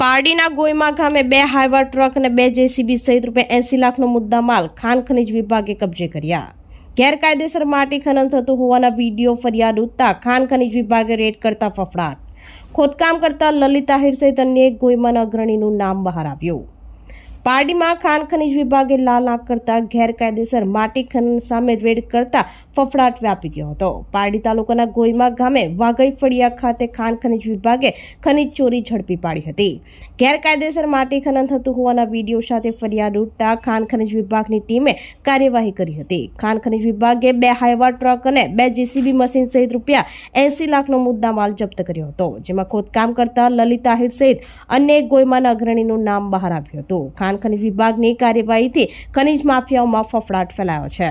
પારડીના ગોયમા ગામે બે હાઈવા ટ્રક અને બે જેસીબી સહિત રૂપિયા એસી લાખનો મુદ્દા માલ ખાન ખનીજ વિભાગે કબજે કર્યા. ગેરકાયદેસર માટી ખનન થતું હોવાના વીડિયો ફરિયાદ ઉઠતા ખાન ખનીજ વિભાગે રેડ કરતા ફફડાટ. ખોદકામ કરતા લલિત આહિર સહિત અન્ય એક ગોયમાના અગ્રણીનું નામ બહાર આવ્યું. પારડીમાં ખાન ખનીજ વિભાગે લાલ આંખ કરતા ગેરકાયદેસર માટી ખનન સામે રેડ કરતા ફફડાટ વ્યાપી ગયો હતો. પારડી તાલુકાના ગોઈમા ગામે વાઘઈ ફળિયા ખાતે ખાન ખનીજ વિભાગે ખનીજ ચોરી ઝડપી પાડી હતી. ગેરકાયદેસર માટી ખનન થતું હોવાના વીડિયો સાથે ફરિયાદ ઉઠતા ખાન ખનીજ વિભાગની ટીમે કાર્યવાહી કરી હતી. ખાન ખનીજ વિભાગે બે હાઈવા ટ્રક અને બે જેસીબી મશીન સહિત રૂપિયા એસી લાખનો મુદ્દામાલ જપ્ત કર્યો હતો, જેમાં ખોદકામ કરતા લલિત આહિર સહિત અન્ય ગોઈમાના અગ્રણીનું નામ બહાર આવ્યું હતું. ખાન ખનિજ વિભાગની કાર્યવાહીથી ખનીજ માફિયાઓમાં ફફડાટ ફેલાયો છે.